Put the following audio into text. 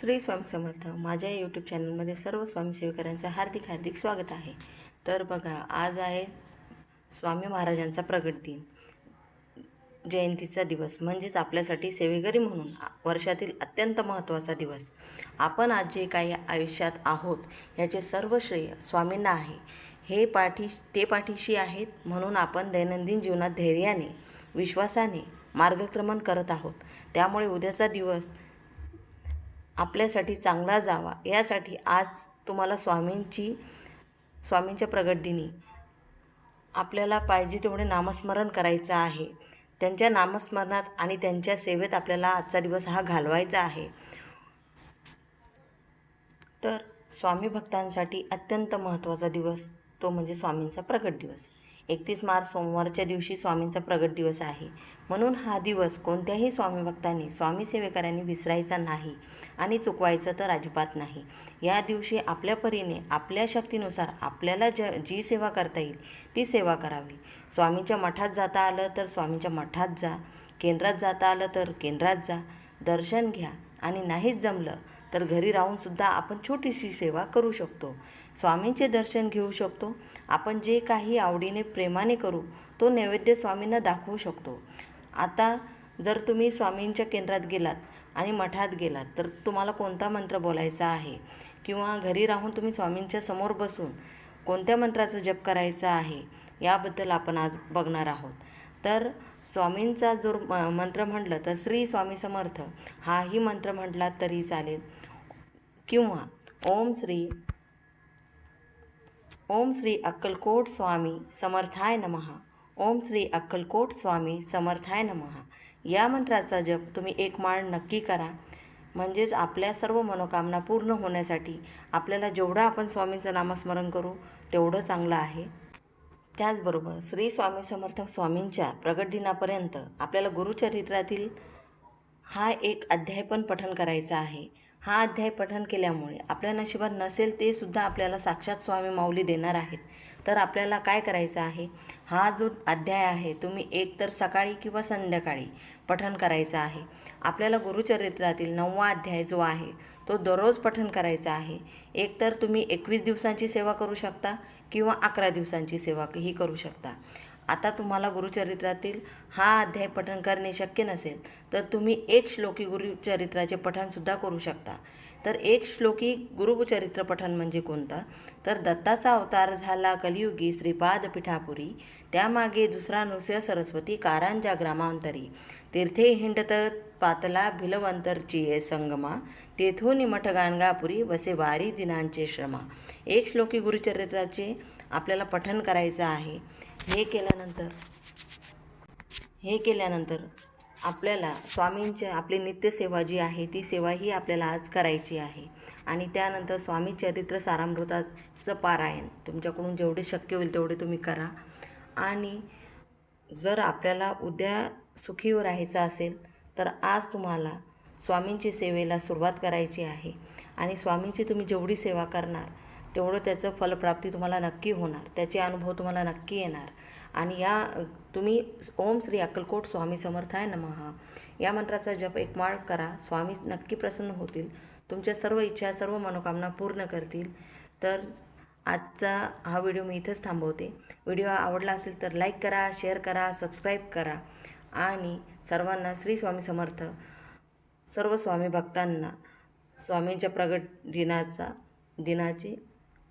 श्री स्वामी समर्थ. माझ्या यूट्यूब चॅनलमध्ये सर्व स्वामीसेवकरांचं हार्दिक हार्दिक स्वागत आहे. तर बघा आज आहे स्वामी महाराजांचा प्रगट दिन. जयंतीचा दिवस म्हणजेच आपल्यासाठी सेवेकरी म्हणून वर्षातील अत्यंत महत्त्वाचा दिवस. आपण आज जे काही आयुष्यात आहोत याचे सर्व श्रेय स्वामींना आहे. हे पाठी ते पाठीशी आहेत म्हणून आपण दैनंदिन जीवनात धैर्याने विश्वासाने मार्गक्रमण करत आहोत. त्यामुळे उद्याचा दिवस आपल्यासाठी चांगला जावा यासाठी आज तुम्हाला स्वामींची स्वामींच्या प्रगटदिनी आपल्याला पाहिजे तेवढे नामस्मरण करायचं आहे. त्यांच्या नामस्मरणात आणि त्यांच्या सेवेत आपल्याला आजचा दिवस हा घालवायचा आहे. तर स्वामी भक्तांसाठी अत्यंत महत्त्वाचा दिवस तो म्हणजे स्वामींचा प्रगट दिवस. एकतीस मार्च सोमवारच्या दिवशी स्वामींचा प्रगट दिवस आहे. म्हणून हा दिवस कोणत्याही स्वामी भक्तांनी स्वामी सेवेकऱ्यांनी विसरायचा नाही आणि चुकवायचं तर अजिबात नाही. या दिवशी आपल्या परीने आपल्या शक्तीनुसार आपल्याला ज जी सेवा करता येईल ती सेवा करावी. स्वामींच्या मठात जाता आलं तर स्वामींच्या मठात जा. केंद्रात जाता आलं तर केंद्रात जा. दर्शन घ्या. आणि नाहीच जमलं तर घरी राहूनसुद्धा आपण छोटीशी सेवा करू शकतो. स्वामींचे दर्शन घेऊ शकतो. आपण जे काही आवडीने प्रेमाने करू तो नैवेद्य स्वामींना दाखवू शकतो. आता जर तुम्ही स्वामींच्या केंद्रात गेलात आणि मठात गेलात तर तुम्हाला कोणता मंत्र बोलायचा आहे? किंवा घरी राहून तुम्ही स्वामींच्या समोर बसून कोणत्या मंत्राचा जप करायचा आहे? याबद्दल आपण आज बघणार आहोत. तर स्वामींचा जो म- मंत्र म्हटलं तर श्री स्वामी समर्थ हाही मंत्र म्हटला तरी चालेल. किंवा ओम श्री ओम श्री अक्कलकोट स्वामी समर्थाय नमहा. ओम श्री अक्कलकोट स्वामी समर्थाय नमहा. या मंत्राचा जप तुम्ही एक माळ नक्की करा. म्हणजेच आपल्या सर्व मनोकामना पूर्ण होण्यासाठी आपल्याला जेवढं आपण स्वामींचं नामस्मरण करू तेवढं चांगलं आहे. त्याचबरोबर श्री स्वामी समर्थ स्वामींच्या प्रगट दिनापर्यंत आपल्याला गुरुचरित्रातील हा एक अध्याय पण पठन करायचा आहे. हा अध्याय पठन केल्यामुळे आपल्या नशिबात नसेल ते सुद्धा आपल्याला साक्षात स्वामी माऊली देणार आहेत. तर आपल्याला काय करायचं आहे? हा जो अध्याय आहे तुम्ही एक तर सकाळी किंवा संध्याकाळी पठन करायचं आहे. आपल्याला गुरुचरित्रातील नववा अध्याय जो आहे तो दररोज पठन करायचा आहे. एकतर तुम्ही एकवीस दिवसांची सेवा करू शकता किंवा अकरा दिवसांची सेवा ही करू शकता. आता तुम्हाला गुरुचरित्रातील हा अध्याय पठन करणे शक्य नसेल तर तुम्ही एक श्लोकी गुरुचरित्राचे पठनसुद्धा करू शकता. तर एक श्लोकी गुरुचरित्र पठन म्हणजे कोणतं? तर दत्ताचा अवतार झाला कलियुगी श्रीपाद पिठापुरी त्यामागे दुसरा नृसिंह सरस्वती कारांजा ग्रामांतरी. तीर्थे हिंडत पातला भिलवंतरची ये संगमा तेथून मठ गाणगापुरी वसे वारी दिनांचे श्रमा. एक श्लोकी गुरुचरित्राचे आपल्याला पठन करायचं आहे. हे केल्यानंतर हे केल्यानंतर आपल्याला स्वामींच्या आपली नित्यसेवा जी आहे ती सेवाही आपल्याला आज करायची आहे. आणि त्यानंतर स्वामी चरित्र सारामृताचं पारायण तुमच्याकडून जेवढे शक्य होईल तेवढे तुम्ही करा. आणि जर आपल्याला उद्या सुखीवर राहायचं असेल तर आज तुम्हाला स्वामींची सेवेला सुरुवात करायची आहे. आणि स्वामींची तुम्ही जेवढी सेवा करणार तेवढं त्याचं फलप्राप्ती तुम्हाला नक्की होणार. त्याचे अनुभव तुम्हाला नक्की येणार. आणि या तुम्ही ओम श्री अक्कलकोट स्वामी समर्थाय नमहा. या मंत्राचा जप एक माळ करा. स्वामी नक्की प्रसन्न होतील. तुमच्या सर्व इच्छा सर्व मनोकामना पूर्ण करतील. तर आजचा हा व्हिडिओ मी इथंच थांबवते. व्हिडिओ आवडला असेल तर लाईक करा शेअर करा सबस्क्राईब करा. आणि सर्वांना श्री स्वामी समर्थ सर्व स्वामी भक्तांना स्वामींच्या प्रगट दिनाचा दिनाची